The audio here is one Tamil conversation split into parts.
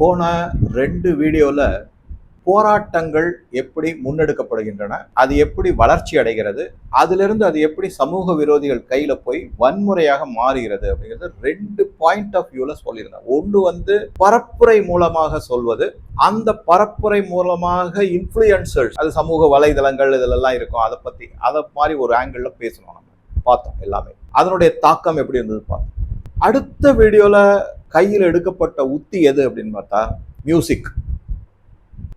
போன ரெண்டு வீடியோவில் போராட்டங்கள் எப்படி முன்னெடுக்கப்படுகின்றன அது எப்படி வளர்ச்சி அடைகிறது அதிலிருந்து அது எப்படி சமூக விரோதிகள் கையில் போய் வன்முறையாக மாறுகிறது அப்படிங்கிறது ரெண்டு பாயிண்ட் ஆஃப் வியூவில் சொல்லியிருந்தேன். ஒன்று வந்து பரப்புரை மூலமாக சொல்வது அந்த பரப்புரை மூலமாக இன்ஃப்ளூயன்சர்ஸ் அது சமூக வலைதளங்கள் இதிலெல்லாம் இருக்கும் அதை பற்றி அதை மாதிரி ஒரு ஆங்கிளில் பேசணும் நம்ம. பார்த்தோம் எல்லாமே. அதனுடைய தாக்கம் எப்படி இருந்தது பார்த்தோம். அடுத்த வீடியோவில் கையில் எடுக்கப்பட்ட உத்தி எது அப்படின்னு பார்த்தா மியூசிக்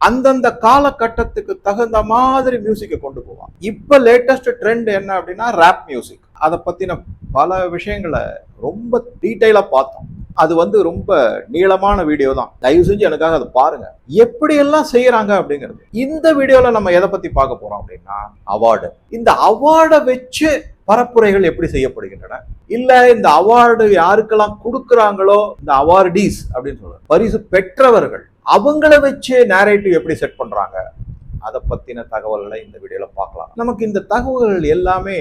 அந்தந்த காலகட்டத்துக்கு தகுந்த மாதிரி மியூசிக்கை கொண்டு போவான். இப்போ லேட்டஸ்ட் ட்ரெண்ட் என்ன அப்படின்னா ரேப் மியூசிக் அதை பற்றின பல விஷயங்களை ரொம்ப டீட்டெயிலாக பார்த்தோம். அது வந்து ரொம்ப நீளமான வீடியோ தான். தயவு செஞ்சு எனக்காக அதை பாருங்க. எப்படியெல்லாம் செய்கிறாங்க செய்யறாங்க அப்படிங்கிறது. இந்த வீடியோவில் நம்ம எதை பற்றி பார்க்க போறோம் அப்படின்னா அவார்டு இந்த அவார்டை வச்சு பரப்புரைகள் எப்படி செய்யப்படுகின்றன? இல்ல இந்த அவார்டு யாருக்கெல்லாம் கொடுக்குறாங்களோ இந்த அவார்டீஸ் அப்படின்னு சொல்லுவாங்க பரிசு பெற்றவர்கள் அவங்கள வச்சு நேரேட்டிவ் எப்படி செட் பண்றாங்க? அதை பத்தின தகவல்களை இந்த வீடியோல பார்க்கலாம். நமக்கு இந்த தகவல்கள் எல்லாமே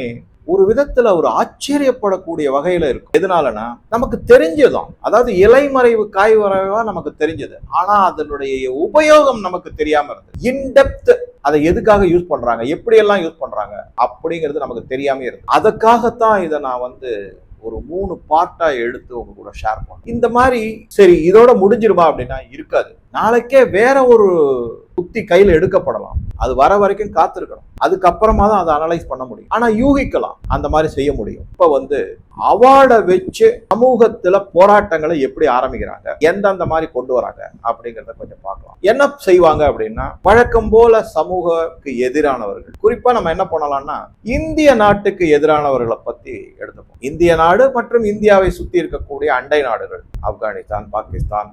ஒரு விதத்துல ஒரு ஆச்சரியப்படக்கூடிய வகையில இருக்கும். எதனாலனா நமக்கு தெரிஞ்சதும் அதாவது இலைமறைவு காய்வரைவா நமக்கு தெரிஞ்சது. ஆனா அதனுடைய உபயோகம் நமக்கு தெரியாம இருந்தது. இன்டெப்த் அதை எதுக்காக யூஸ் பண்றாங்க? எப்படியெல்லாம் யூஸ் பண்றாங்க? அப்படிங்கிறது நமக்கு தெரியாமே இருக்கு. அதுக்காகத்தான் இதை நான் வந்து ஒரு மூணு பார்ட்டா எடுத்து உங்க கூட ஷேர் பண்ணேன். இந்த மாதிரி சரி இதோட முடிஞ்சிருமா அப்படின்னா இருக்காது. நாளைக்கே வேற ஒரு புத்தி கையில் எடுக்கப்படலாம். அது வர வரைக்கும் காத்திருக்கணும். அதுக்கப்புறமா தான் அதை அனலைஸ் பண்ண முடியும். ஆனா யூகிக்கலாம். அந்த மாதிரி செய்ய முடியும். இப்ப வந்து அவார்டை வச்சு சமூகத்துல போராட்டங்களை எப்படி ஆரம்பிக்கிறாங்க? எந்தெந்த மாதிரி கொண்டு வராங்க? அப்படிங்கறத கொஞ்சம் பார்க்கலாம். என்ன செய்வாங்க அப்படின்னா வழக்கம் போல சமூகக்கு எதிரானவர்கள். குறிப்பா நம்ம என்ன பண்ணலாம்னா இந்திய நாட்டுக்கு எதிரானவர்களை பத்தி எடுத்துப்போம். இந்திய நாடு மற்றும் இந்தியாவை சுத்தி இருக்கக்கூடிய அண்டை நாடுகள். ஆப்கானிஸ்தான் பாகிஸ்தான்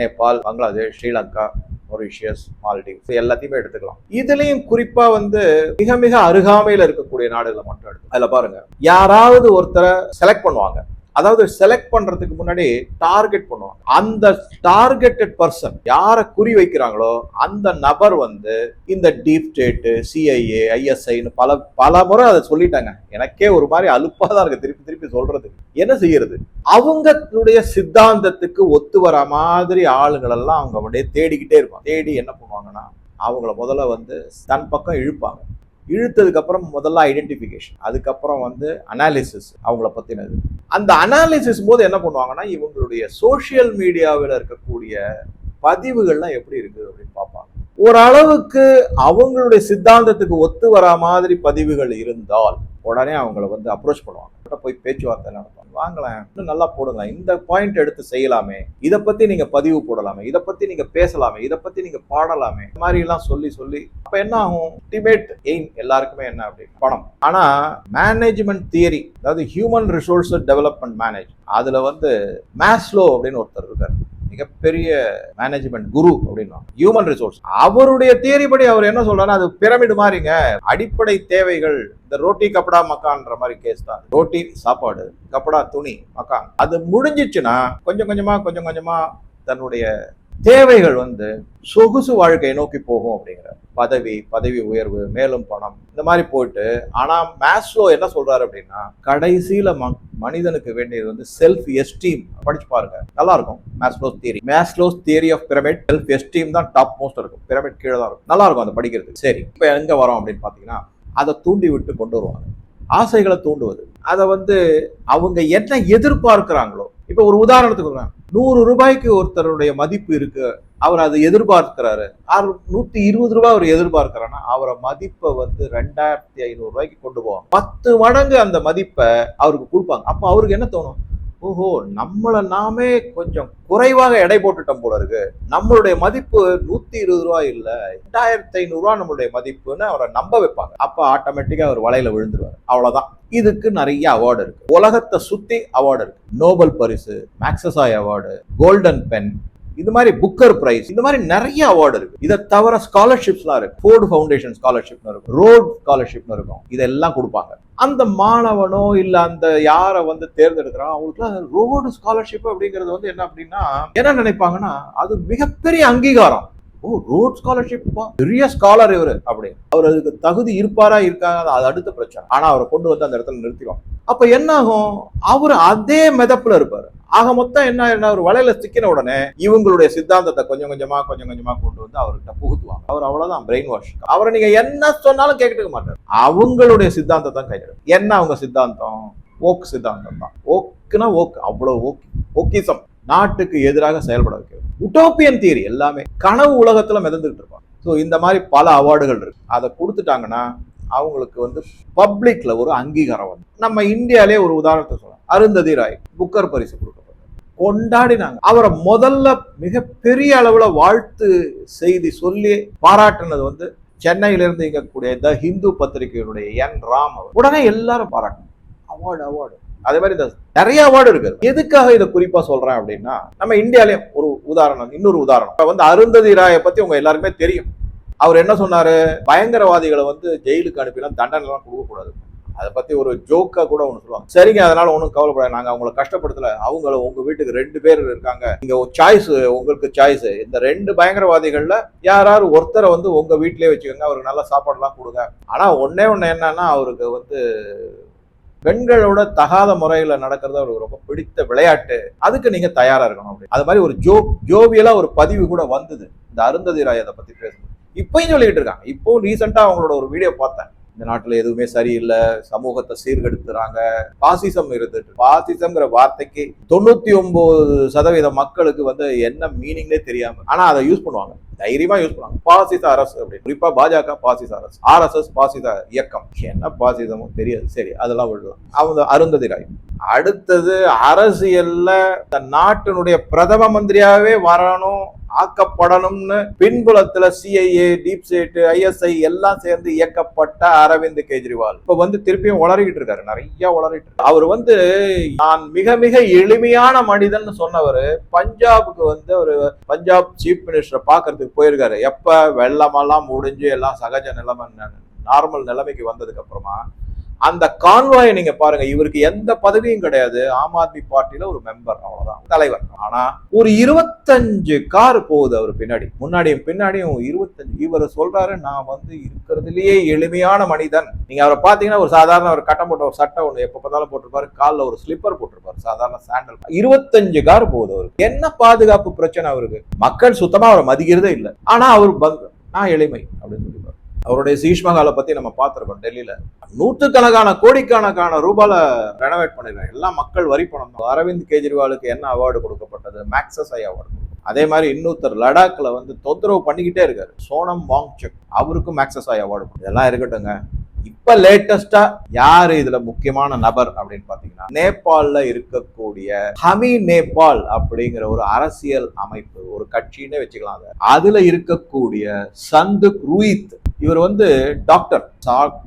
நேபாள் பங்களாதேஷ் ஸ்ரீலங்கா மொரிஷியஸ் மால்டீவ்ஸ் எல்லாத்தையுமே எடுத்துக்கலாம். இதுலயும் குறிப்பா வந்து மிக மிக அருகாமையில் இருக்கக்கூடிய நாடுகளை மட்டும் எடுத்து அதுல பாருங்க யாராவது ஒருத்தரை செலக்ட் பண்ணுவாங்க. அதாவது செலக்ட் பண்றதுக்கு முன்னாடி டார்கெட் பண்ணுவாங்க. அந்த டார்கெட்டட் பர்சன் யாரை குறி வைக்கிறாங்களோ அந்த நபர் வந்து இந்த டீப் ஸ்டேட்டு சிஐஏ ஐஎஸ்ஐன்னு பல பல முறை அதை சொல்லிட்டாங்க. எனக்கே ஒரு மாதிரி அலுப்பாக தான் இருக்கு. திருப்பி திருப்பி சொல்றது. என்ன செய்யறது? அவங்களுடைய சித்தாந்தத்துக்கு ஒத்து வர மாதிரி ஆளுங்கள் எல்லாம் அவங்க அப்படியே தேடிக்கிட்டே இருப்பாங்க. தேடி என்ன பண்ணுவாங்கன்னா அவங்கள முதல்ல வந்து தன் பக்கம் இழுப்பாங்க. இழுத்ததுக்கப்புறம் முதல்ல ஐடென்டிஃபிகேஷன் அதுக்கப்புறம் வந்து அனாலிசிஸ் அவங்கள பற்றினது அந்த அனாலிசிஸ் போது என்ன பண்ணுவாங்கன்னா இவங்களுடைய சோஷியல் மீடியாவில் இருக்கக்கூடிய பதிவுகள்லாம் எப்படி இருக்குது அப்படின்னு பார்ப்பாங்க. ஓரளவுக்கு அவங்களுடைய சித்தாந்தத்துக்கு ஒத்து வரா மாதிரி பதிவுகள் இருந்தால் உடனே அவங்கள வந்து அப்ரோச் பண்ணுவாங்க. கிட்ட போய் பேச்சுவார்த்தை நடத்தும் வாங்கலாம் இன்னும் நல்லா போடுங்க இந்த பாயிண்ட் எடுத்து செய்யலாமே. இதை பத்தி நீங்க பதிவு போடலாமே. இதை பத்தி நீங்க பேசலாமே. இதை பத்தி நீங்க பாடலாமே. இந்த மாதிரி எல்லாம் சொல்லி சொல்லி அப்ப என்ன ஆகும்? அல்டிமேட் எய்ம் எல்லாருக்குமே என்ன அப்படின்னு? பணம். ஆனா மேனேஜ்மெண்ட் தியரி அதாவது ஹியூமன் ரிசோர்ஸ் டெவலப்மெண்ட் மேனேஜ் அதுல வந்து மேஸ்லோ அப்படின்னு ஒருத்தர் இருக்காரு. மிகப்பெரிய மேனேஜ்மெண்ட் குரு அப்படின்னா ஹியூமன் ரிசோர்ஸ் அவருடைய தியரி படி அவர் என்ன சொல்றாரு அது பிரமிடு மாதிரிங்க. அடிப்படை தேவைகள் இந்த ரோட்டி கப்படா மக்கான்ற மாதிரி கேஸ் தான். ரோட்டி சாப்பாடு கப்படா துணி மக்கான். அது முடிஞ்சிச்சுன்னா கொஞ்சம் கொஞ்சமா கொஞ்சம் கொஞ்சமா தன்னுடைய தேவைகள் வந்து சொகுசு வாழ்க்கையை நோக்கி போகும் அப்படிங்கிற பதவி பதவி உயர்வு மேலும் பணம் இந்த மாதிரி போயிட்டு ஆனா மேஸ்லோ என்ன சொல்றாரு அப்படின்னா கடைசியில ம- மனிதனுக்கு வேண்டியது வந்து செல்ஃப் எஸ்டீம் படிச்சு பாருங்க. நல்லா இருக்கும் Maslow's theory Maslow's theory of pyramid self esteem தான் டாப் மோஸ்ட் இருக்கும். பிரமிட் கீழே தான் இருக்கும். நல்லா இருக்கும் அதை படிக்கிறதுக்கு. சரி இப்போ எங்க வரோம் அப்படின்னு பாத்தீங்கன்னா அதை தூண்டி விட்டு கொண்டு வருவாங்க. ஆசைகளை தூண்டுவது. அதை வந்து அவங்க என்ன எதிர்பார்க்கிறாங்களோ இப்போ ஒரு உதாரணத்துக்கு சொல்றேன். நூறு ரூபாய்க்கு ஒருத்தருடைய மதிப்பு இருக்கு. அவர் அதை எதிர்பார்க்கிறாரு. ஆறு நூத்தி இருபது ரூபாய் அவர் எதிர்பார்க்கிறான்னா அவரை மதிப்பை வந்து ரெண்டாயிரத்தி ஐநூறு ரூபாய்க்கு கொண்டு போவோம் பத்து மடங்கு அந்த மதிப்பை அவருக்கு கொடுப்பாங்க. அப்போ அவருக்கு என்ன தோணும்? ஓஹோ நம்மளை நாமே கொஞ்சம் குறைவாக எடை போட்டுட்டோம் போல இருக்கு. நம்மளுடைய மதிப்பு நூத்தி இருபது ரூபா இல்ல ரெண்டாயிரத்தி ஐநூறு நம்மளுடைய மதிப்புன்னு அவரை நம்ப வைப்பாங்க. அப்ப ஆட்டோமேட்டிக்கா அவர் வலையில விழுந்துருவார். அவ்வளவுதான். இதுக்கு நிறைய அவார்டு இருக்கு. உலகத்தை சுத்தி அவார்டு இருக்கு. நோபல் பரிசு மேக்சசாய் அவார்டு கோல்டன் பென் இது மாதிரி புக்கர் பிரைஸ் இந்த மாதிரி நிறைய அவார்டு இருக்கு. இதை தவிர ஸ்காலர்ஷிப்ஸ்லாம் இருக்கு. ஃபோர்டு ஃபவுண்டேஷன் ஸ்காலர்ஷிப்னு இருக்கும். ரோட் ஸ்காலர்ஷிப்னு இருக்கும். இதெல்லாம் கொடுப்பாங்க. அந்த மாணவனோ இல்ல அந்த யாரை வந்து தேர்ந்தெடுக்கிறான் அவங்களுக்கு ரோடு ஸ்காலர்ஷிப் அப்படிங்கிறது வந்து என்ன அப்படின்னா என்ன நினைப்பாங்கன்னா அது மிகப்பெரிய அங்கீகாரம். ஓ ரோட் ஸ்காலர்ஷிப் பெரிய ஸ்காலர் இவரு அப்படி அவர் அதுக்கு தகுதி இருப்பாரா இருக்காங்க அது அடுத்த பிரச்சனை. ஆனா அவரை கொண்டு வந்து அந்த இடத்துல நிறுத்திடுவாங்க. அப்ப என்ன ஆகும் அவர் அதே மெதப்புல இருப்பாரு. ஆக மொத்தம் என்ன என்ன ஒரு வலையில சிக்கின உடனே இவங்களுடைய சித்தாந்தத்தை கொஞ்சம் கொஞ்சமா கொஞ்சம் கொஞ்சமா கொண்டு வந்து அவர்கிட்ட புகுத்துவாங்க. அவர் அவ்வளவுதான் பிரெயின் வாஷ் அவரை நீங்க என்ன சொன்னாலும் கேட்டுக்க மாட்டார். அவங்களுடைய சித்தாந்தத்தை கையில என்ன அவங்க சித்தாந்தம்? ஓக் சித்தாந்தம் தான். ஓக்குனா ஓக் அவ்வளவு ஓக் ஓக்கிசம் நாட்டுக்கு எதிராக செயல்பட வைக்கிறது. உட்டோப்பியன் தியரி எல்லாமே கனவு உலகத்துல மிதந்துகிட்டு இருப்பாங்க ஸோ இந்த மாதிரி பல அவார்டுகள் இருக்கு. அதை கொடுத்துட்டாங்கன்னா அவங்களுக்கு வந்து பப்ளிக்ல ஒரு அங்கீகாரம் வந்து நம்ம இந்தியாலே ஒரு உதாரணத்தை சொல்லலாம். அருந்ததி ராய் புக்கர் பரிசு கொடுக்கப்பட்டது. கொண்டாடினாங்க. அவரை முதல்ல மிகப்பெரிய அளவில் வாழ்த்து செய்தி சொல்லி பாராட்டினது வந்து சென்னையிலிருந்து இயங்கக்கூடிய த ஹிந்து பத்திரிகையினுடைய என் ராம் அவர். உடனே எல்லாரும் பாராட்டணும் அவார்டு அவார்டு அதே மாதிரி இந்த நிறைய அவார்டு இருக்கு எதுக்காக இதை குறிப்பா சொல்றேன் அப்படின்னா நம்ம இந்தியாலே ஒரு உதாரணம் இன்னொரு உதாரணம். இப்போ வந்து அருந்ததி ராயை பத்தி உங்க எல்லாருமே தெரியும். அவர் என்ன சொன்னாரு? பயங்கரவாதிகளை வந்து ஜெயிலுக்கு அனுப்பிலாம் தண்டனை எல்லாம் கொடுக்க கூடாது. அதை பத்தி ஒரு ஜோக்கா கூட ஒன்று சொல்லுவாங்க. சரிங்க அதனால ஒன்றும் கவலைப்படாது நாங்கள் அவங்கள கஷ்டப்படுத்தல. அவங்கள உங்க வீட்டுக்கு ரெண்டு பேர் இருக்காங்க. இங்க ஒரு சாய்ஸ் உங்களுக்கு சாய்ஸ் இந்த ரெண்டு பயங்கரவாதிகள்ல யாராவது ஒருத்தரை வந்து உங்க வீட்டிலே வச்சுக்கோங்க. அவருக்கு நல்ல சாப்பாடுலாம் கொடுங்க. ஆனால் ஒன்னே ஒன்று என்னன்னா அவருக்கு வந்து பெண்களோட தகாத முறையில் நடக்கிறது அவருக்கு ரொம்ப பிடித்த விளையாட்டு. அதுக்கு நீங்கள் தயாராக இருக்கணும் அப்படி அது மாதிரி ஒரு ஜோ ஜோவியலாக ஒரு பதிவு கூட வந்தது. இந்த அருந்ததி ராய் அதை பற்றி பேசும்போது. இப்பயும் சொல்லிக்கிட்டு இருக்காங்க. இப்போ ரீசெண்டாக அவங்களோட ஒரு வீடியோ பார்த்தேன். இந்த நாட்டுல எதுவுமே சரியில்லை. சமூகத்தை சீர்கெடுத்துறாங்க. பாசிசம் இருந்துட்டு. பாசிசம்ங்கிற வார்த்தைக்கு தொண்ணூத்தி ஒன்பது சதவீத மக்களுக்கு வந்து என்ன மீனிங்னே தெரியாம ஆனா அதை யூஸ் பண்ணுவாங்க. தைரியமா யூஸ் பண்ணுவாங்க. பாசிச அரசு அப்படின்னு. குறிப்பா பாஜக பாசிச அரசு. ஆர்எஸ்எஸ் பாசித இயக்கம். என்ன பாசிசமும் தெரியாது. சரி அதெல்லாம் விடலாம். அவங்க அருந்ததி ராய் அடுத்தது அரசியல்ல நாட்டினுடைய பிரதம மந்திரியாவே வரணும். ஆக்கப்படணும்னு பின்புலத்துல சிஐஏ டீப் ஸ்டேட் ஐஎஸ்ஐ எல்லாம் சேர்ந்து இயக்கப்பட்ட அரவிந்த் கெஜ்ரிவால். இப்ப வந்து திருப்பியும் உளறிக்கிட்டு இருக்காரு. நிறைய உளறிட்டு இருக்காரு. அவர் வந்து நான் மிக மிக எளிமையான மனிதன் சொன்னவர் பஞ்சாபுக்கு வந்து ஒரு பஞ்சாப் சீஃப் மினிஸ்டரை பாக்குறதுக்கு போயிருக்காரு. எப்ப வெள்ளமெல்லாம் முடிஞ்சு எல்லாம் சகஜ நிலைமை நார்மல் நிலைமைக்கு வந்ததுக்கு அப்புறமா அந்த கான்வாயை நீங்க பாருங்க இவருக்கு எந்த பதவியும் கிடையாது. ஆம் ஆத்மி பார்ட்டியில ஒரு மெம்பர் அவ்வளவுதான் தலைவர். ஆனா ஒரு இருபத்தஞ்சு கார் போகுது அவர் பின்னாடி. முன்னாடியும் பின்னாடியும் இருபத்தஞ்சு. இவர் சொல்றாரு நான் வந்து இருக்கிறதுலயே எளிமையான மனிதன். நீங்க அவரை பாத்தீங்கன்னா ஒரு சாதாரண ஒரு கட்டம் போட்ட ஒரு சட்டை ஒண்ணு எப்ப பார்த்தாலும் போட்டிருப்பாரு. காலில் ஒரு ஸ்லிப்பர் போட்டிருப்பாரு சாதாரண சாண்டல் இருபத்தஞ்சு கார் போகுது அவருக்கு. என்ன பாதுகாப்பு பிரச்சனை அவருக்கு? மக்கள் சுத்தமா அவரை மதிக்கிறதே இல்லை. ஆனா அவர் ப- நான் எளிமை அப்படின்னு சொல்லிப்பாரு. அவருடைய சீஷ்மகாலை பத்தி நம்ம பார்த்துருக்கோம் டெல்லியில. நூற்றுக்கணக்கான கோடிக்கணக்கான ரூபால ரெனோவேட் பண்ணிருக்காங்க. எல்லாம் மக்கள் வரி பணம் அரவிந்த் கெஜ்ரிவாலுக்கு என்ன அவார்டு கொடுக்கப்பட்டது? மேக்சஸ் ஐ அவார்டு அதே மாதிரி இன்னொருத்தர் லடாக்ல வந்து தொந்தரவு பண்ணிக்கிட்டே இருக்காரு. சோனம் வாங் செக் அவருக்கும் மேக்சஸ் ஐ அவார்டு இதெல்லாம் இருக்கட்டுங்க இப்ப லேட்டஸ்டா யாரு இதுல முக்கியமான நபர் அப்படின்னு பாத்தீங்கன்னா நேபாள்ல இருக்கக்கூடிய ஹமி நேபாள் அப்படிங்கிற ஒரு அரசியல் அமைப்பு ஒரு கட்சின்னு வச்சுக்கலாம் அதுல இருக்கக்கூடிய சந்துக் ரூயித். இவர் வந்து டாக்டர்.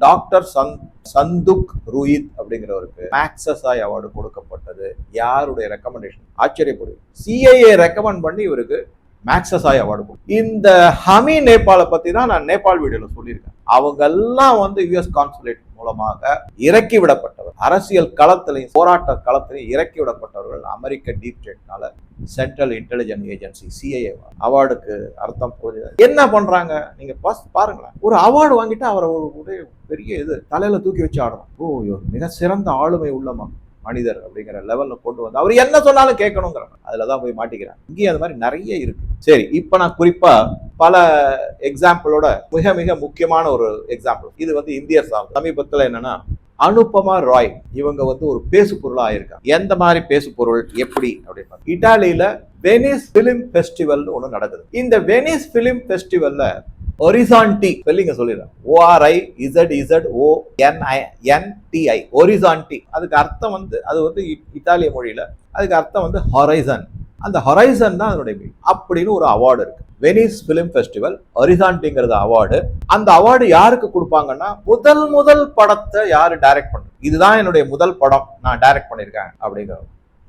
டாக்டர் சந் சந்துக் ரூஹித் அப்படிங்கிறவருக்கு மேக்சஸாய் அவார்டு கொடுக்கப்பட்டது. யாருடைய ரெக்கமெண்டேஷன் ஆச்சரியப்படுது சிஐஏ ரெக்கமெண்ட் பண்ணி இவருக்கு மேக்சஸாய் அவார்டு கொடு- இந்த ஹமி நேபாளை பத்தி தான் நான் நேபாள் வீடியோல சொல்லியிருக்கேன். அவங்க எல்லாம் வந்து யுஎஸ் கான்சுலேட் மூலமாக இறக்கி விடப்பட்டவர். அரசியல் களத்திலையும் போராட்ட களத்திலையும் இறக்கி விடப்பட்டவர்கள் அமெரிக்க டீப் ஸ்டேட்னால சென்ட்ரல் இன்டெலிஜென்ஸ் ஏஜென்சி சிஐஏ அவார்டுக்கு அர்த்தம் புரியுது என்ன பண்றாங்க? நீங்க பாருங்களேன். ஒரு அவார்டு வாங்கிட்டு அவரை ஒரு பெரிய இது தலையில தூக்கி வச்சு ஆடுறோம் ஓ மிக சிறந்த ஆளுமை உள்ள மக்கள் மனிதர் அப்படிங்கிற லெவலில் கொண்டு வந்து அவர் என்ன சொன்னாலும் கேட்கணுங்கிற அதில் தான் போய் மாட்டிக்கிறாங்க இங்கேயும் அது மாதிரி நிறைய இருக்கு. சரி இப்போ நான் குறிப்பாக பல எக்ஸாம்பிளோட மிக மிக முக்கியமான ஒரு எக்ஸாம்பிள் இது வந்து இந்திய சார்ந்த சமீபத்தில் என்னன்னா அனுப்பமா ராய் இவங்க வந்து ஒரு பேசு பொருளாக ஆயிருக்காங்க. எந்த மாதிரி பேசு பொருள் எப்படி அப்படின்னு இட்டாலியில வெனிஸ் பிலிம் ஃபெஸ்டிவல் ஒன்று நடக்குது. இந்த வெனிஸ் பிலிம் ஃபெஸ்டிவல்ல ஒரிசான்டி ஸ்பெல்லிங்க சொல்லிடுறேன். O R I Z Z O N I N T I Orizzonti அதுக்கு அர்த்தம் வந்து அது வந்து இத்தாலிய மொழியில் அதுக்கு அர்த்தம் வந்து ஹொரைசன் அந்த ஹொரைசன் தான் அதனுடைய மீன் அப்படின்னு ஒரு அவார்டு இருக்கு. வெனிஸ் ஃபிலிம் ஃபெஸ்டிவல் ஒரிசான்டிங்கிறது அவார்டு அந்த அவார்டு யாருக்கு கொடுப்பாங்கன்னா முதல் முதல் படத்தை யார் டைரக்ட் பண்றது இதுதான் என்னுடைய முதல் படம். நான் டைரக்ட் பண்ணியிருக்கேன் அப்படிங்கிற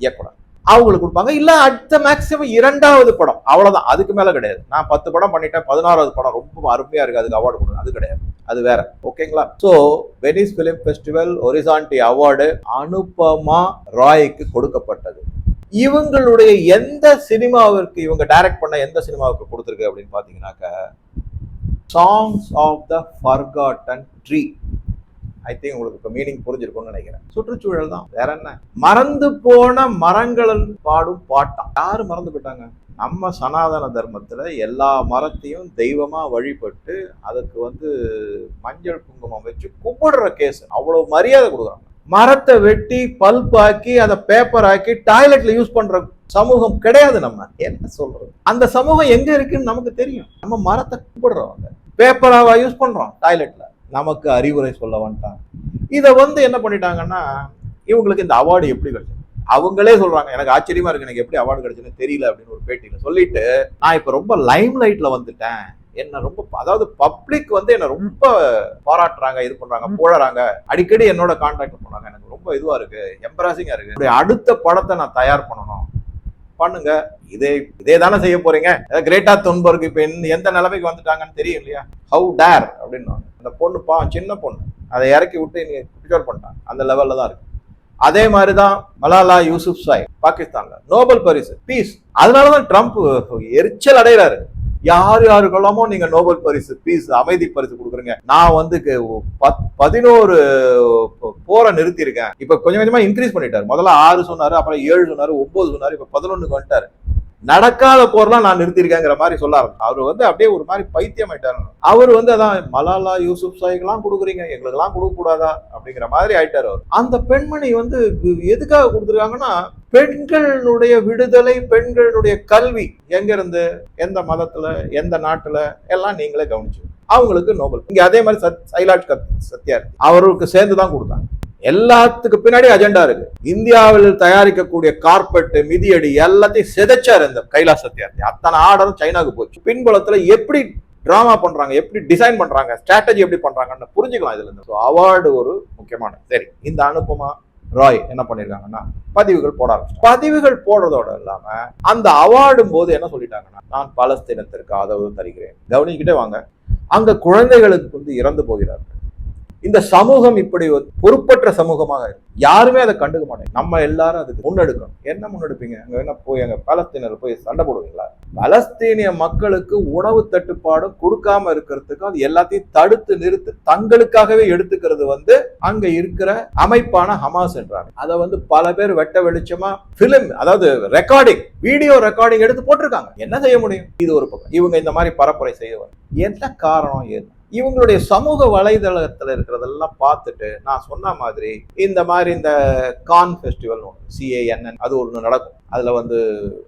இயக்குனர். அவங்களுக்கு கொடுப்பாங்க. இல்ல அடுத்த மேக்சிமம் இரண்டாவது படம். அவ்வளவுதான். அதுக்கு மேல கிடையாது. நான் பத்து படம் பண்ணிட்டேன் பதினாறாவது படம் ரொம்ப அருமையா இருக்கு. அதுக்கு அவார்டு கொடுங்க. அது கிடையாது. அது வேற. ஓகேங்களா so Venice film festival Orizzonti award Anupama ராய்க்கு கொடுக்கப்பட்டது. இவங்களுடைய எந்த சினிமாவிற்கு இவங்க டைரக்ட் பண்ண எந்த சினிமாவுக்கு கொடுத்துருக்கு அப்படின்னு பாத்தீங்கன்னாக்க songs of the forgotten tree I think உங்களுக்கு இப்போ மீனிங் புரிஞ்சிருக்கும்னு நினைக்கிறேன். சுற்றுச்சூழல் தான். வேற என்ன? மறந்து போன மரங்களும் பாடும் பாட்டம். யாரும் மறந்து போயிட்டாங்க? நம்ம சனாதன தர்மத்தில் எல்லா மரத்தையும் தெய்வமாக வழிபட்டு அதுக்கு வந்து மஞ்சள் குங்குமம் வச்சு கும்பிடுற கேஸ் அவ்வளோ மரியாதை கொடுக்குறாங்க. மரத்தை வெட்டி பல்ப் ஆக்கி அதை பேப்பர் ஆக்கி டாய்லெட்ல யூஸ் பண்ற சமூகம் கிடையாது நம்ம. என்ன சொல்றது? அந்த சமூகம் எங்க இருக்குன்னு நமக்கு தெரியும். நம்ம மரத்தை கும்பிடுறோம் பேப்பராவா யூஸ் பண்றோம் டாய்லெட்ல நமக்கு அறிவுரை சொல்ல வந்துட்டாங்க. இதை வந்து என்ன பண்ணிட்டாங்கன்னா இவங்களுக்கு இந்த அவார்டு எப்படி கிடைச்சது? அவங்களே சொல்றாங்க எனக்கு ஆச்சரியமா இருக்கு எனக்கு எப்படி அவார்டு கிடைச்சதுன்னு தெரியல அப்படின்னு ஒரு பேட்டியில சொல்லிட்டு நான் இப்ப ரொம்ப லைம் லைட்ல வந்துட்டேன். என்ன ரொம்ப அதாவது பப்ளிக் வந்து என்ன ரொம்ப பாராட்டுறாங்க இது பண்றாங்க புகழறாங்க. அடிக்கடி என்னோட கான்டாக்ட் பண்ணாங்க. எனக்கு ரொம்ப இதுவா இருக்கு எம்பராசிங்கா இருக்கு. அடுத்த படத்தை நான் தயார் பண்ணணும். பண்ணுங்க. இதே இதே தானே செய்ய போறீங்க? கிரேட்டா தொன்பருக்கு இப்ப எந்த- எந்த நிலைமைக்கு வந்துட்டாங்கன்னு தெரியும் இல்லையா ஹவு டேர் அப்படின்னு அந்த பொண்ணு பா சின்ன பொண்ணு. அதை இறக்கி விட்டு நீங்க பிக்சர் பண்ணிட்டாங்க. அந்த லெவல்ல தான் இருக்கு. அதே மாதிரி தான் மலாலா யூசுப் சாய் பாகிஸ்தான்ல. நோபல் பரிசு. பீஸ் அதனாலதான் ட்ரம்ப் எரிச்சல் அடைகிறாரு. யார் யாருக்கெல்லாமோ நீங்க நோபல் பரிசு பீஸ் அமைதி பரிசு கொடுக்குறீங்க. நான் வந்து பத்- பதினோரு போ- போரை நிறுத்தியிருக்கேன். இப்ப கொஞ்சம் கொஞ்சமா இன்க்ரீஸ் பண்ணிட்டாரு. முதல்ல ஆறு சொன்னாரு அப்புறம் ஏழு சொன்னாரு ஒன்பது சொன்னாரு இப்ப பதினொன்னுக்கு வந்துட்டாரு. நடக்காத போர்லாம் நான் நிறுத்திருக்கேங்கிற மாதிரி சொல்ல ஆரம்பிச்சு. அவர் வந்து அப்படியே ஒரு மாதிரி பைத்தியம் ஆயிட்டாரு அவர் வந்து அதான் மலாலா யூசுப் சாய்க்கெல்லாம் கொடுக்குறீங்க எங்களுக்கெல்லாம் கொடுக்க கூடாதா அப்படிங்கிற மாதிரி ஆயிட்டாரு அவர். அந்த பெண்மணி வந்து எதுக்காக கொடுத்துருக்காங்கன்னா பெண்களுடைய விடுதலை பெண்களுடைய கல்வி எங்கிருந்து எந்த மதத்துல எந்த நாட்டுல எல்லாம் நீங்களே கவனிச்சு அவங்களுக்கு நோபல். இங்க அதே மாதிரி சத் சைலாட் கத் சத்யார் அவருக்கு சேர்ந்து தான் கொடுத்தாங்க. எல்லாத்துக்கு பின்னாடி அஜெண்டா இருக்கு. இந்தியாவில் தயாரிக்கக்கூடிய கார்பெட் மிதியடி எல்லாத்தையும் சிதைச்சாரு இந்த கைலாச சத்யார்த்தி அத்தனை ஆர்டரும் சைனாக்கு போச்சு. பின்புலத்துல எப்படி டிராமா பண்றாங்க எப்படி டிசைன் பண்றாங்க ஸ்ட்ராட்டஜி எப்படி பண்றாங்கன்னு புரிஞ்சுக்கலாம் இதுல இருந்து. அவார்டு ஒரு முக்கியமான சரி இந்த அனுபமா ராய் என்ன பண்ணிருக்காங்கன்னா பதிவுகள் போட ஆரம்பிச்சு பதிவுகள் போடுறதோட இல்லாம அந்த அவார்டும் போது என்ன சொல்லிட்டாங்கன்னா நான் பலஸ்தீனத்திற்கு ஆதரவு தருகிறேன். கவனிக்கிட்டே வாங்க. அங்க குழந்தைகளுக்கு வந்து இறந்து போகிறார்கள். இந்த சமூகம் இப்படி ஒரு பொறுப்பற்ற சமூகமாக இருக்கு. யாருமே அதை கண்டுக்க மாட்டாங்க. நம்ம எல்லாரும் அதுக்கு முன்னெடுக்கணும். என்ன முன்னெடுப்பீங்க? அங்க என்ன போய் அங்க பலஸ்தீனர் போய் சண்டை போடுவீங்களா? பலஸ்தீனிய மக்களுக்கு உணவு தட்டுப்பாடு கொடுக்காம இருக்கிறதுக்கு அது எல்லாத்தையும் தடுத்து நிறுத்து தங்களுக்காகவே எடுத்துக்கிறது வந்து அங்க இருக்கிற அமைப்பான ஹமாஸ் என்றாங்க. அதை வந்து பல பேர் வெட்ட வெளிச்சமா பிலிம் அதாவது ரெக்கார்டிங் வீடியோ ரெக்கார்டிங் எடுத்து போட்டிருக்காங்க. என்ன செய்ய முடியும்? இது ஒரு பக்கம். இவங்க இந்த மாதிரி பரப்புரை செய்வாங்க என்ன காரணம் ஏது? இவங்களுடைய சமூக வலைதளத்தில் இருக்கிறதெல்லாம் பார்த்துட்டு நான் சொன்ன மாதிரி இந்த மாதிரி இந்த கான் ஃபெஸ்டிவல் ஒன்று சிஏஎன்என் அது ஒன்று நடக்கும். அதில் வந்து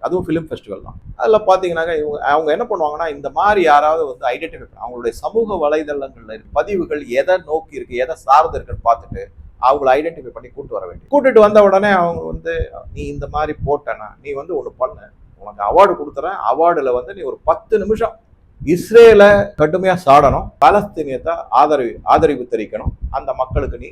அதுவும் ஃபிலிம் ஃபெஸ்டிவல் தான். அதில் பார்த்தீங்கன்னாக்கா இவங்க அவங்க என்ன பண்ணுவாங்கன்னா இந்த மாதிரி யாராவது வந்து ஐடென்டிஃபை அவங்களுடைய சமூக வலைதளங்களில் பதிவுகள் எதை நோக்கி இருக்குது எதை சார்ந்து இருக்குன்னு பார்த்துட்டு அவங்கள ஐடென்டிஃபை பண்ணி கூட்டு வர வேண்டும் கூட்டிட்டு வந்த உடனே அவங்க வந்து நீ இந்த மாதிரி போட்டனா நீ வந்து ஒன்று பண்ண. உனக்கு அவார்டு கொடுத்துறேன். அவார்டில் வந்து நீ ஒரு பத்து நிமிஷம் இஸ்ரேலை கடுமையாக சாடணும் பாலஸ்தீனியத்தை ஆதரவு ஆதரவு தெரிவிக்கணும். அந்த மக்களுக்கு நீ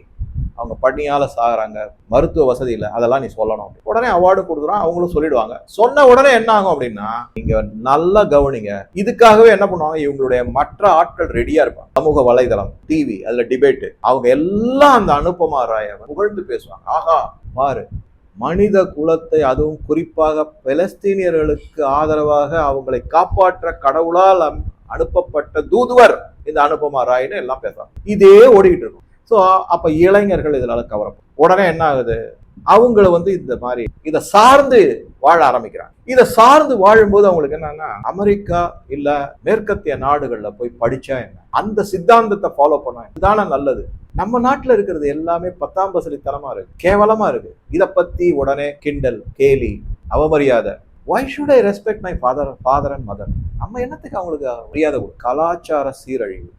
அவங்க பட்டினியால சாகிறாங்க மருத்துவ வசதி இல்லை அதெல்லாம் நீ சொல்லணும் உடனே அவார்டு கொடுக்குறோம் அவங்களும் சொல்லிடுவாங்க. சொன்ன உடனே என்ன ஆகும் அப்படின்னா நீங்க நல்லா கவனிங்க. இதுக்காகவே என்ன பண்ணுவாங்க இவங்களுடைய மற்ற ஆட்கள் ரெடியா இருப்பாங்க. சமூக வலைதளம் டிவி அதுல டிபேட்டு அவங்க எல்லாம் அந்த அனுப்பமா ராய புகழ்ந்து பேசுவாங்க. ஆஹா பாரு மனித குலத்தை அதுவும் குறிப்பாக பெலஸ்தீனியர்களுக்கு ஆதரவாக அவங்களை காப்பாற்ற கடவுளால் அனுப்பப்பட்ட தூதுவர் இந்த அனுபமா ராயின்னு எல்லாம் பேசுறாங்க. இதே ஓடிக்கிட்டு இருக்கும். ஸோ அப்போ இளைஞர்கள் இதனால கவரப்படும். உடனே என்ன ஆகுது? அவங்கள வந்து இந்த மாதிரி இதை சார்ந்து வாழ ஆரம்பிக்கிறாங்க. இதை சார்ந்து வாழும்போது அவங்களுக்கு என்னன்னா அமெரிக்கா இல்ல மேற்கத்திய நாடுகள்ல போய் படிச்சா என்ன? அந்த சித்தாந்தத்தை ஃபாலோ பண்ணா இதுதானே நல்லது. நம்ம நாட்டில் இருக்கிறது எல்லாமே பத்தாம் பசலித்தனமா இருக்கு. கேவலமா இருக்கு. இதை பத்தி உடனே கிண்டல் கேலி அவமரியாதை. Why should I respect my father father and mother நம்ம என்னத்துக்கு அவங்களுக்கு மரியாதை ஒரு கலாச்சார சீரழிவு.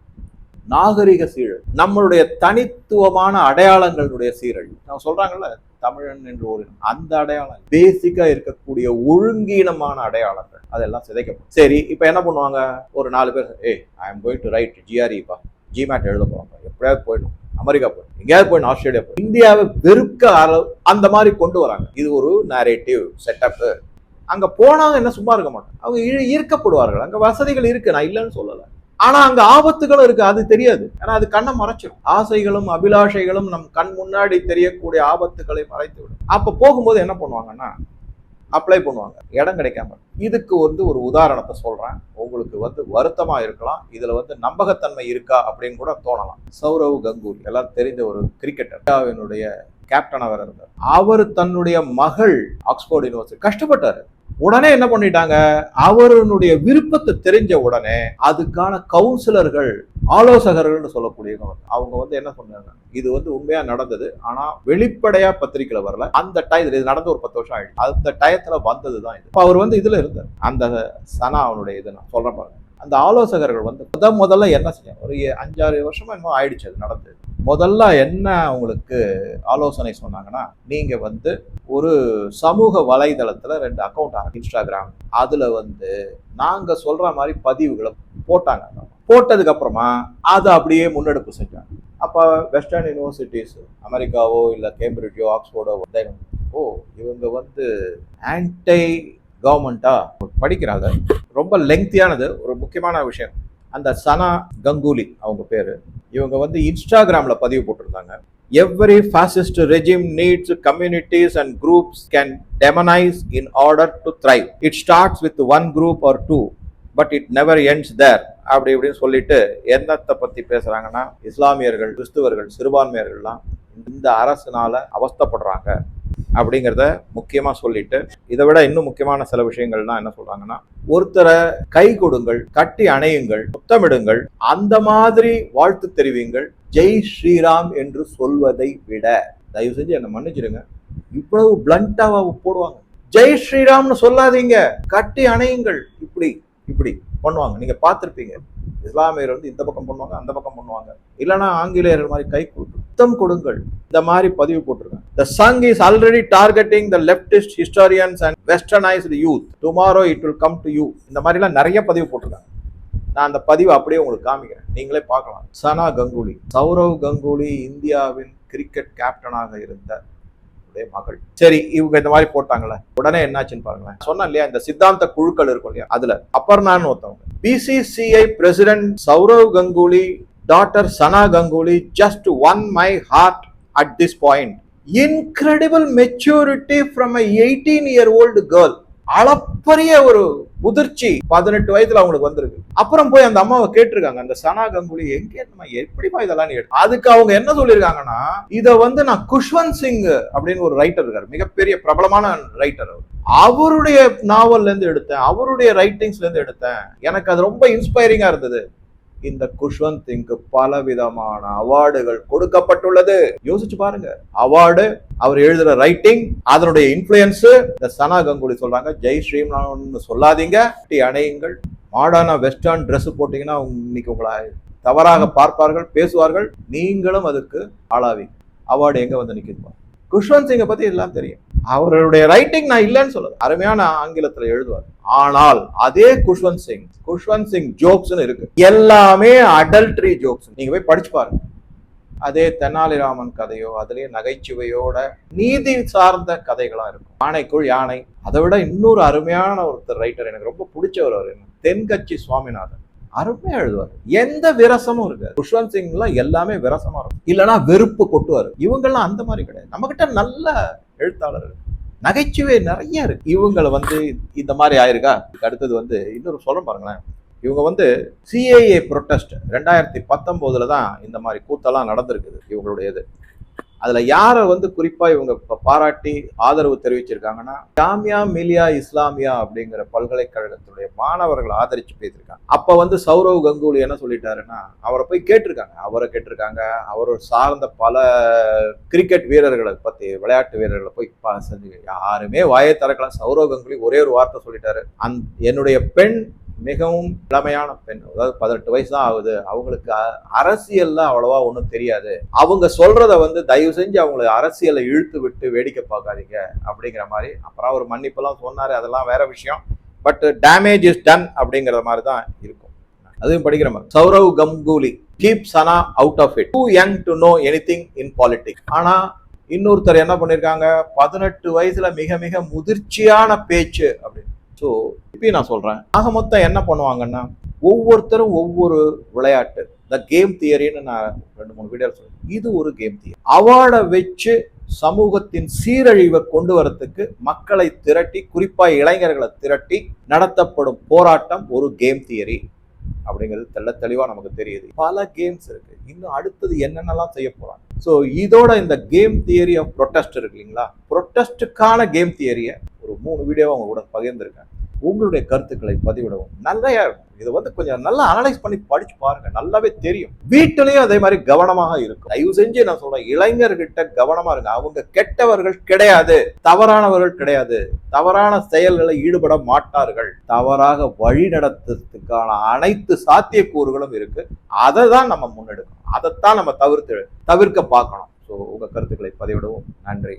நாகரிக சீழல் நம்மளுடைய தனித்துவமான அடையாளங்களுடைய சீரழிவு. நான் சொல்றாங்கல்ல தமிழன் என்று ஒரு அந்த அடையாளம். பேசிக்கா இருக்கக்கூடிய ஒழுங்கீனமான அடையாளங்கள். அதெல்லாம் சிதைக்கப்படும். சரி இப்போ என்ன பண்ணுவாங்க? ஒரு நாலு பேர் ஏய் I am going to write ஜிஆர்இப்பா GMAT எழுத போகிறாங்க எப்படியாவது போயிடும் அமெரிக்கா போயிடும் எங்கேயாவது போயிடும் ஆஸ்திரேலியா போய். இந்தியாவை வெறுக்க அளவு அந்த மாதிரி கொண்டு வராங்க. இது ஒரு நேரேட்டிவ் செட்டப் அங்கே போனாங்க என்ன சும்மா இருக்க மாட்டோம் அவங்க ஈர்க்கப்படுவார்கள். அங்கே வசதிகள் இருக்கு. நான் இல்லைன்னு சொல்லலை. ஆனா அங்க ஆபத்துகளும் இருக்கு அது தெரியாது. ஏன்னா அது கண்ணை மறைச்சிடும் ஆசைகளும் அபிலாஷைகளும் நம் கண் முன்னாடி தெரியக்கூடிய ஆபத்துகளை மறைத்து விடும் அப்ப போகும்போது என்ன பண்ணுவாங்கன்னா அப்ளை பண்ணுவாங்க. இடம் கிடைக்காம. இதுக்கு வந்து ஒரு உதாரணத்தை சொல்றேன். உங்களுக்கு வந்து வருத்தமா இருக்கலாம். இதுல வந்து நம்பகத்தன்மை இருக்கா அப்படின்னு கூட தோணலாம். சௌரவ் கங்குலி எல்லாரும் தெரிந்த ஒரு கிரிக்கெட்டர் இந்தியாவினுடைய கேப்டன் அவர் இருந்தார். அவர் தன்னுடைய மகள் ஆக்ஸ்போர்ட் யூனிவர்சிட்டி கஷ்டப்பட்டாரு. உடனே என்ன பண்ணிட்டாங்க? அவருடைய விருப்பத்தை தெரிஞ்ச உடனே அதுக்கான கவுன்சிலர்கள் ஆலோசகர்கள்னு சொல்லக்கூடியவங்க அவங்க வந்து என்ன சொன்னாங்க? இது வந்து உண்மையா நடந்தது. ஆனா வெளிப்படையா பத்திரிக்கையில வரல. அந்த டயத்துல இது நடந்து ஒரு பத்து வருஷம் ஆயிடுச்சு. அந்த டயத்துல வந்ததுதான் இது. அவர் வந்து இதுல இருந்தார். அந்த சனா அவனுடைய இது நான் சொல்றேன் பாருங்க. அந்த ஆலோசகர்கள் வந்து முத முதல்ல என்ன செஞ்சாங்க? ஒரு அஞ்சாறு வருஷமா என்னமோ ஆயிடுச்சு அது நடந்தது. முதல்ல என்ன உங்களுக்கு ஆலோசனை சொன்னாங்கன்னா நீங்க வந்து ஒரு சமூக வலைதளத்துல ரெண்டு அக்கௌண்ட் ஆகும் இன்ஸ்டாகிராம் அதுல வந்து நாங்க சொல்ற மாதிரி பதிவுகளை போட்டாங்க. போட்டதுக்கு அப்புறமா அதை அப்படியே முன்னெடுப்பு செஞ்சாங்க. அப்போ வெஸ்டர்ன் யூனிவர்சிட்டிஸ் அமெரிக்காவோ இல்லை கேம்பிரிட்ஜோ ஆக்ஸ்போர்டோ வந்து ஓ இவங்க வந்து ஆன்டை கவர்மெண்ட்டாக படிக்கிறாங்க. ரொம்ப லெங்க்தியானது ஒரு முக்கியமான விஷயம். அந்த சனா கங்குலி அவங்க பேர் இவங்க வந்து இன்ஸ்டாகிராமில் பதிவு போட்டிருந்தாங்க. Every fascist regime needs communities and groups can demonise in order to thrive it starts with one group or two but it never ends there அப்படி இப்படின்னு சொல்லிட்டு என்னத்தை பற்றி பேசுகிறாங்கன்னா இஸ்லாமியர்கள் கிறிஸ்துவர்கள் சிறுபான்மையர்கள்லாம் இந்த அரசுனால அவஸ்தைப்படுறாங்க. அப்படிங்கிறத முக்கியமாக சொல்லிட்டு இதை விட இன்னும் முக்கியமான சில விஷயங்கள்லாம் என்ன சொல்றாங்கன்னா ஒருத்தரை கை கொடுங்கள் கட்டி அணையுங்கள் முத்தமிடுங்கள் அந்த மாதிரி வாழ்த்து தெரிவிங்கள் ஜெய் ஸ்ரீராம் என்று சொல்வதை விட தயவு செஞ்சு என்னை மன்னிச்சிடுங்க இவ்வளவு பிளண்டாக போடுவாங்க. ஜெய் ஸ்ரீராம்னு சொல்லாதீங்க கட்டி அணையுங்கள். இப்படி இப்படி பண்ணுவாங்க. நீங்கள் பார்த்துருப்பீங்க. இஸ்லாமியர் வந்து இந்த பக்கம் பண்ணுவாங்க அந்த பக்கம் பண்ணுவாங்க. இல்லைன்னா ஆங்கிலேயர்கள் மாதிரி கை குத்தம் கொடுங்கள். இந்த மாதிரி பதிவு போட்டிருக்காங்க. The Sangh is already targeting the leftist historians and westernised youth tomorrow it will come to you இந்த மாதிரிலாம் நிறைய பதிவு போட்டிருக்காங்க. நான் அந்த பதிவை அப்படியே உங்களுக்கு காமிக்கிறேன். நீங்களே பார்க்கலாம். சனா கங்குலி சௌரவ் கங்குலி இந்தியாவின் கிரிக்கெட் கேப்டனாக இருந்த உடைய மகள் சரி இவங்க இந்த மாதிரி போட்டாங்களே உடனே என்னாச்சுன்னு பாருங்களேன். சொன்னேன் இல்லையா இந்த சித்தாந்த குழுக்கள் இருக்கும் இல்லையா அதுல அப்பர்னான்னு ஒருத்தவங்க. BCCI president Sourav Ganguly daughter Sana Ganguly just won my heart at this point incredible maturity from eighteen year old girl அளப்பரிய ஒரு முதிர்ச்சி பதினெட்டு வயதுல அவங்களுக்கு வந்திருக்கு. அப்புறம் போய் அந்த அம்மாவை கேட்டிருக்காங்க. அந்த சனா கங்குலி எங்க நம்ம இதெல்லாம் நீ அதுக்கு அவங்க என்ன சொல்லியிருக்காங்கன்னா இதை வந்து நான் குஷ்வந்த் சிங் அப்படின்னு ஒரு ரைட்டர் இருக்காரு. மிகப்பெரிய பிரபலமான ரைட்டர் அவர். அவருடைய நாவல்ல இருந்து எடுத்தேன். அவருடைய ரைட்டிங்ஸ்ல இருந்து எடுத்தேன். எனக்கு அது ரொம்ப இன்ஸ்பைரிங்கா இருந்தது. இந்த குஷ்வந்த் பல விதமான அவார்டுகள் கொடுக்கப்பட்டுள்ளது. யோசிச்சு பாருங்க. அவார்டு அவர் எழுதுற ரைட்டிங் அதனுடைய இன்ஃபுளுயன்ஸ் இந்த சனா கங்குலி சொல்றாங்க ஜெய் ஸ்ரீம்னு சொல்லாதீங்க. டி அணையுங்கள். மாடர்னா வெஸ்டர்ன் ட்ரெஸ் போட்டீங்கன்னா இன்னைக்கு உங்களை தவறாக பார்ப்பார்கள் பேசுவார்கள். நீங்களும் அதுக்கு ஆளாவீங்க. அவார்டு எங்க வந்து நிக்குது குஷ்வந்த் சிங்கை பத்தி எல்லாம் தெரியும். அவருடைய ரைட்டிங் நான் இல்லைன்னு சொல்ல அருமையான ஆங்கிலத்துல எழுதுவார். ஆனால் அதே குஷ்வந்த் சிங் குஷ்வந்த் சிங் ஜோக்ஸ்னு இருக்கு. எல்லாமே அடல்ட்ரி ஜோக்ஸ் நீங்க போய் படிச்சு பாருங்க. அதே தெனாலிராமன் கதையோ அதுலயே நகைச்சுவையோட நீதி சார்ந்த கதைகளா இருக்கும். யானைக்குள் யானை. அதை விட இன்னொரு அருமையான ஒருத்தர் ரைட்டர் எனக்கு ரொம்ப பிடிச்சவர் அவர். தென்கட்சி சுவாமிநாதன். அருமையா எழுதுவார். எந்த விரசமும் இருக்காது. குஷ்வந்த் சிங்லாம் எல்லாமே விரசமா இருக்கும். இல்லைன்னா வெறுப்பு கொட்டுவார். இவங்கெல்லாம் அந்த மாதிரி கிடையாது. நம்ம கிட்ட நல்ல எழுத்தாளர் நகைச்சுவை நிறைய இருக்கு. இவங்களை வந்து இந்த மாதிரி ஆயிருக்கா? அடுத்தது வந்து இன்னொரு சொல்ல பாருங்களேன். இவங்க வந்து சிஏஏ ப்ரொட்டஸ்ட் ரெண்டாயிரத்தி பத்தொன்பதுல தான் இந்த மாதிரி கூத்தெல்லாம் நடந்திருக்குது இவங்களுடைய இது அதுல யாரை வந்து குறிப்பா இவங்க பாராட்டி ஆதரவு தெரிவிச்சிருக்காங்கன்னா ஜாமியா மிலியா இஸ்லாமியா அப்படிங்கிற பல்கலைக்கழகத்துடைய மாணவர்களை ஆதரிச்சு பேசியிருக்காங்க. அப்ப வந்து சௌரவ் கங்குலி என்ன சொல்லிட்டாருன்னா அவரை போய் கேட்டிருக்காங்க. அவரை கேட்டிருக்காங்க. அவர் சார்ந்த பல கிரிக்கெட் வீரர்களை பத்தி விளையாட்டு வீரர்களை போய் செஞ்சு யாருமே வாயை திறக்கலாம் சௌரவ் கங்குலி ஒரே ஒரு வார்த்தை சொல்லிட்டாரு. அந் என்னுடைய பெண் மிகவும் இளமையான பெண். அதாவது பதினெட்டு வயசு தான் ஆகுது. அவங்களுக்கு அரசியல்ல அவ்வளவா ஒன்றும் தெரியாது. அவங்க சொல்றத வந்து தயவு செஞ்சு அவங்களை அரசியலை இழுத்து விட்டு வேடிக்கை பார்க்காதீங்க அப்படிங்கிற மாதிரி. அப்புறம் அவர் மன்னிப்பெல்லாம் சொன்னார். அதெல்லாம் வேற விஷயம். பட் டேமேஜ் இஸ் டன் அப்படிங்கிற மாதிரி தான் இருக்கும். அதுவும் படிக்கிற மாதிரி. Sourav Ganguly keep Sana out of it too young to know anything in politics ஆனா இன்னொருத்தர் என்ன பண்ணியிருக்காங்க பதினெட்டு வயசுல மிக மிக முதிர்ச்சியான பேச்சு அப்படின்னு. ஸோ இப்பயும் நான் சொல்கிறேன் ஆக மொத்தம் என்ன பண்ணுவாங்கன்னா ஒவ்வொருத்தரும் ஒவ்வொரு விளையாட்டு. இந்த கேம் தியரின்னு நான் ரெண்டு மூணு வீடியோ சொல்றேன். இது ஒரு கேம் தியரி அவார்டை வச்சு சமூகத்தின் சீரழிவை கொண்டு வரத்துக்கு மக்களை திரட்டி குறிப்பாக இளைஞர்களை திரட்டி நடத்தப்படும் போராட்டம் ஒரு கேம் தியரி அப்படிங்கிறது தெள்ள தெளிவாக நமக்கு தெரியுது. பல கேம்ஸ் இருக்குது இன்னும் அடுத்தது என்னென்னலாம் செய்ய போகிறாங்க ஸோ இதோட இந்த கேம் தியரி ஆஃப் ப்ரொட்டஸ்ட் இருக்கு இல்லைங்களா? ப்ரொட்டஸ்டுக்கான கேம் தியரியை ஒரு மூணு வீடியோவை அவங்க கூட பகிர்ந்திருக்கேன். உங்களுடைய கருத்துக்களை பதிவிடவும். நிறைய இருக்கும் இதை வந்து கொஞ்சம் நல்லா அனலைஸ் பண்ணி படிச்சு பாருங்க. நல்லாவே தெரியும். வீட்டிலையும் அதே மாதிரி கவனமாக இருக்கும். தயவு செஞ்சு நான் சொல்றேன் இளைஞர்கிட்ட கவனமா இருங்க. அவங்க கெட்டவர்கள் கிடையாது. தவறானவர்கள் கிடையாது. தவறான செயல்களை ஈடுபட மாட்டார்கள். தவறாக வழி நடத்துறதுக்கான அனைத்து சாத்தியக்கூறுகளும் இருக்கு. அதை தான் நம்ம முன்னெடுக்கணும். அதைத்தான் நம்ம தவிர்த்து தவிர்க்க பார்க்கணும். ஸோ உங்க கருத்துக்களை பதிவிடவும். நன்றி.